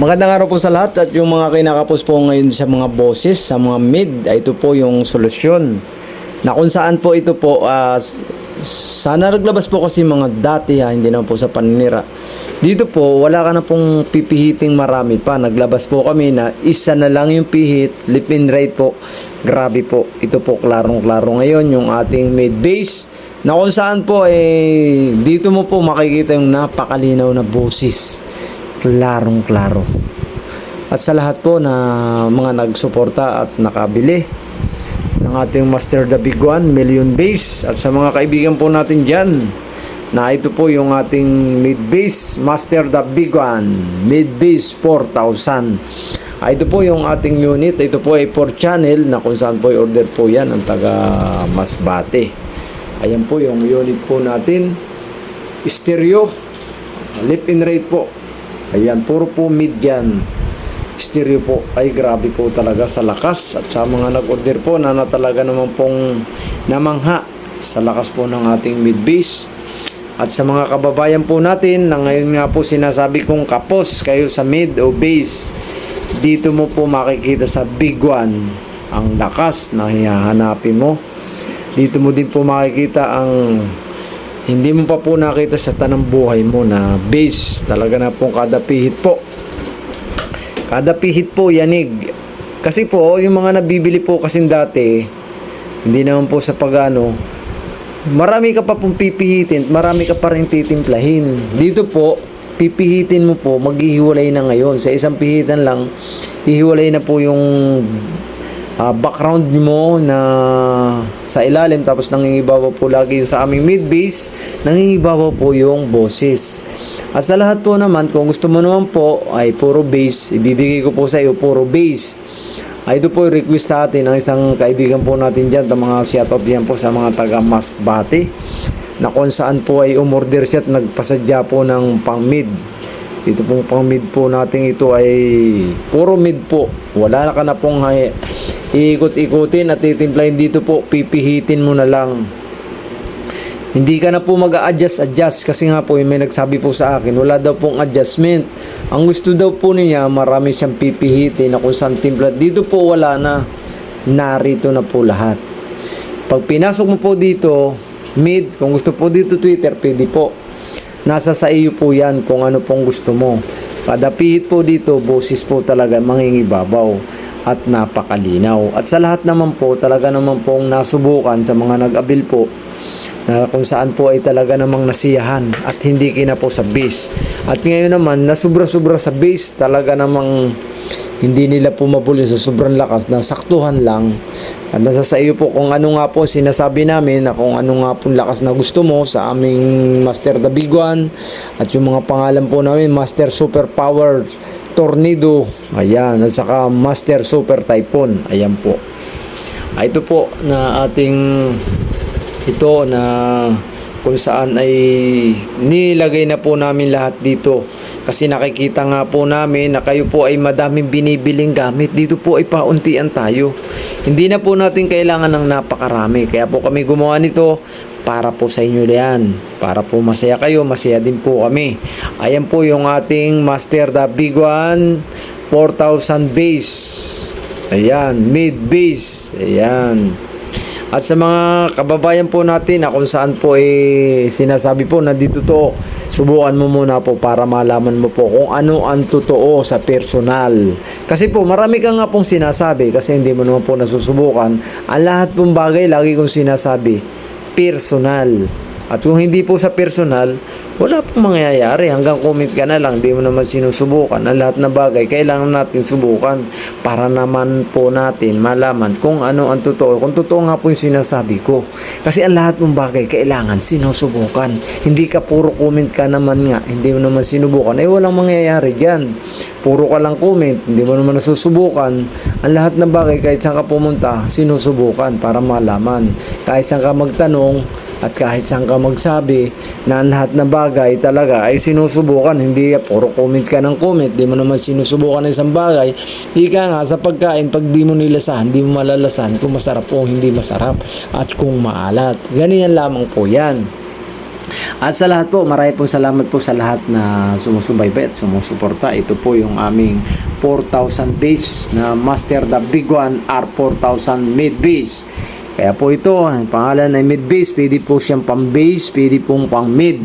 Magandang araw po sa lahat at yung mga kinakapos po ngayon sa mga boses, sa mga mid, ito po yung solusyon. Na kung saan po ito po, ah, s- sana naglabas po kasi mga dati ha, hindi naman po sa paninira. Dito po, wala ka na pong pipihiting marami pa. Naglabas po kami na isa na lang yung pihit, lip in rate po. Grabe po. Ito po klarong-klaro ngayon yung ating mid base na kung saan po eh dito mo po makikita yung napakalinaw na boses klarong klaro at sa lahat po na mga nagsuporta at nakabili ng ating Master the Big One Million Base. At sa mga kaibigan po natin dyan na ito po yung ating mid base Master the Big One mid base 4,000 Ah, ito po yung ating unit. Ito po ay 4 channel na kung saan po i-order po yan ang taga Masbate. Ayan po yung unit po natin. Stereo lip in rate po ayan puro po mid yan stereo po ay grabe po talaga sa lakas. At sa mga nag-order po na, talaga naman pong namangha sa lakas po ng ating mid bass at sa mga kababayan po natin na ngayon nga po sinasabi kong kapos kayo sa mid o bass dito mo po makikita sa big one ang lakas na hihahanapin mo. Dito mo din po makikita ang hindi mo pa po nakita sa tanang buhay mo na base talaga na pong kada pihit po. Kada pihit po yanig. Kasi po yung mga nabibili po kasing dati hindi naman po sa pagano marami ka pa pong pipihitin marami ka pa rin titimplahin. Dito po pipihitin mo po maghihiwalay na ngayon. Sa isang pihitan lang hihiwalay na po yung ah, background mo na sa ilalim tapos nangingibabaw po lagi sa aming mid bass nangingibabaw po yung boses. At sa lahat po naman kung gusto mo naman po ay puro bass ibibigay ko po sa iyo puro bass ay ito po yung request sa atin ng isang kaibigan po natin dyan mga shoutout diyan po sa mga taga Masbate na kung saan po ay umorder siya at nagpasadya po ng pang mid. Ito pong pang mid po natin ito ay puro mid po. Wala na ka na pong hay- iikot-ikutin at titimplahin. Dito po pipihitin mo na lang. Hindi ka na po mag adjust adjust kasi nga po yung may nagsabi po sa akin wala daw pong adjustment. Ang gusto daw po niya marami siyang pipihitin na kung saan timpla. Dito po wala na. Narito na po lahat. Pag pinasok mo po dito mid kung gusto po dito Twitter pwede po. Nasa sa iyo po yan kung ano pong gusto mo. Kada pihit po dito boses po talaga mangingibabaw at napakalinaw at sa lahat naman po talaga naman pong nasubukan sa mga nag-abil po na kung saan po ay talaga namang nasiyahan at hindi kina po sa base. At ngayon naman, na sobra-sobra sa base, talaga namang hindi nila pumabuli sa sobrang lakas na saktuhan lang. At nasa sa iyo po kung ano nga po sinasabi namin na kung ano nga po lakas na gusto mo sa aming Master One at yung mga pangalan po namin Master Super Power Tornado ayan at saka Master Super Typhoon. Ayan po. Ah, ito po na ating ito na kung saan ay nilagay na po namin lahat dito. Kasi nakikita nga po namin na kayo po ay madaming binibiling gamit. Dito po ay pauntian tayo. Hindi na po natin kailangan ng napakarami. Kaya po kami gumawa nito para po sa inyo yan. Para po masaya kayo masaya din po kami. Ayan po yung ating master the big one 4,000 base ayan mid base ayan. At sa mga kababayan po natin na kung saan po eh, sinasabi po na dito to, subukan mo muna po para malaman mo po kung ano ang totoo sa personal. Kasi po marami ka nga pong sinasabi kasi hindi mo naman po nasusubukan. Ang lahat pong bagay lagi kong sinasabi, personal. At kung hindi po sa personal, wala pong mangyayari. Hanggang comment ka na lang, di mo naman sinusubukan. Ang lahat na bagay, kailangan natin subukan para naman po natin malaman kung ano ang totoo. Kung totoo nga po yung sinasabi ko. Kasi ang lahat ng bagay, kailangan sinusubukan. Hindi ka puro comment ka naman nga, hindi mo naman sinubukan. Eh, walang mangyayari dyan. Puro ka lang comment, hindi mo naman nasusubukan. Ang lahat ng bagay, kahit saan ka pumunta, sinusubukan para malaman. Kahit saan ka magtanong, at kahit saan ka magsabi na lahat ng bagay talaga ay sinusubukan, hindi puro comment ka ng comment, di mo naman sinusubukan ng isang bagay. Ika nga sa pagkain, pag di mo nilasahan, di mo malalasan kung masarap o hindi masarap at kung maalat. Ganyan lamang po yan. At sa lahat po, marami pong salamat po sa lahat na sumusubaybay at sumusuporta. Ito po yung aming 4,000 base na Master the Big One R4000 mid base. Kaya po ito, ang pangalan ay mid base, pwede po siyang pang base, pwede pong pang mid.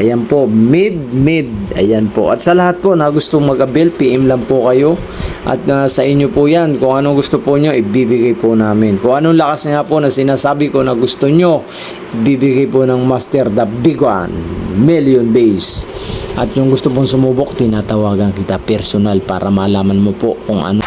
Ayan po, mid, mid. Ayan po. At sa lahat po na gusto mag-avail, PM lang po kayo. At uh, sa inyo po yan, kung anong gusto po nyo, ibibigay po namin. Kung anong lakas nga po na sinasabi ko na gusto nyo, ibibigay po ng Master the Big One, Million Base. At yung gusto pong sumubok, tinatawagan kita personal para malaman mo po kung ano